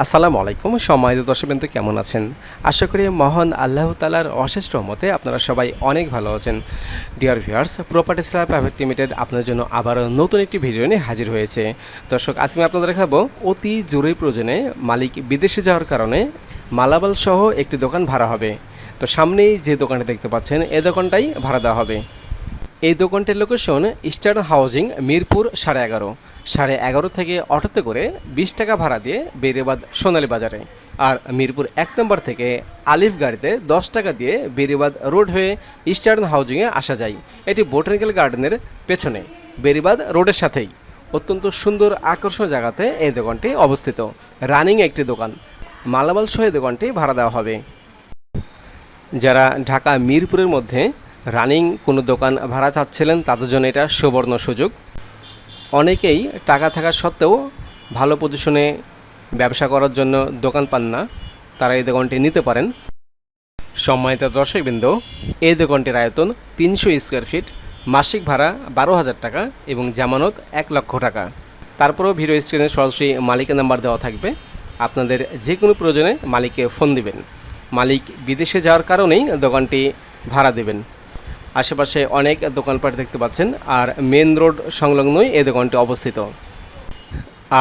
আসসালামু আলাইকুম, সম্মানিত দর্শকবৃন্দ, কেমন আছেন? আশা করি মহান আল্লাহ তালার অশেষ রহমতে আপনারা সবাই অনেক ভালো আছেন। Dear viewers Property Seller Private Limited আপনার জন্য আবারও নতুন একটি ভিডিও নিয়ে হাজির হয়েছে। দর্শক, আজকে আমি আপনাদের দেখাবো অতি জরুরি প্রয়োজনে মালিক বিদেশে যাওয়ার কারণে মালাবাল সহ একটি দোকান ভাড়া হবে। তো সামনেই যে দোকানটি দেখতে পাচ্ছেন এই দোকানটাই ভাড়া দেওয়া হবে। এই দোকানটির লোকেশন ইস্টার্ন হাউজিং মিরপুর সাড়ে এগারো। সাড়ে এগারো থেকে অটোতে করে বিশ টাকা ভাড়া দিয়ে বেরিবাদ সোনালী বাজারে। আর মিরপুর এক নম্বর থেকে আলিফ গাড়িতে দশ টাকা দিয়ে বেরিবাদ রোড হয়ে ইস্টার্ন হাউজিংয়ে আসা যায়। এটি বোটানিক্যাল গার্ডেনের পেছনে। বেরিবাদ রোডের সাথেই। অত্যন্ত সুন্দর আকর্ষণীয় জায়গাতে এই দোকানটি অবস্থিত। রানিং একটি দোকান। মালামাল সহ দোকানটি ভাড়া দেওয়া হবে। যারা ঢাকা মিরপুরের মধ্যে রানিং কোনো দোকান ভাড়া চাচ্ছিলেন, তাদের জন্য এটা সুবর্ণ সুযোগ। অনেকেই টাকা থাকা সত্ত্বেও ভালো পজিশনে ব্যবসা করার জন্য দোকান পান না। তারা এই দোকানটি নিতে পারেন। সম্মানিত দর্শকবৃন্দ, এই দোকানটির আয়তন তিনশো স্কোয়ার ফিট মাসিক ভাড়া বারো হাজার টাকা এবং জামানত এক লক্ষ টাকা। তারপরেও ভিডিও স্ক্রিনে সরাসরি মালিকের নাম্বার দেওয়া থাকবে। আপনাদের যে কোনো প্রয়োজনে মালিককে ফোন দিবেন। মালিক বিদেশে যাওয়ার কারণেই দোকানটি ভাড়া দেবেন। আশেপাশে অনেক দোকানপাট দেখতে পাচ্ছেন, আর মেন রোড সংলগ্নই এই দোকানটি অবস্থিত।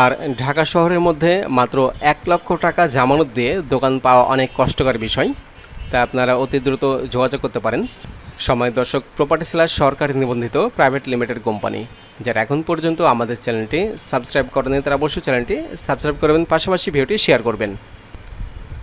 আর ঢাকা শহরের মধ্যে মাত্র এক লক্ষ টাকা জামানত দিয়ে দোকান পাওয়া অনেক কষ্টকর বিষয়। তাই আপনারা অতি দ্রুত যোগাযোগ করতে পারেন। সময় দর্শক প্রপার্টি সেলার সরকারি নিবন্ধিত প্রাইভেট লিমিটেড কোম্পানি, যারা এখন পর্যন্ত আমাদের চ্যানেলটি সাবস্ক্রাইব করেনি তারা অবশ্যই চ্যানেলটি সাবস্ক্রাইব করবেন, পাশাপাশি ভিডিওটি শেয়ার করবেন।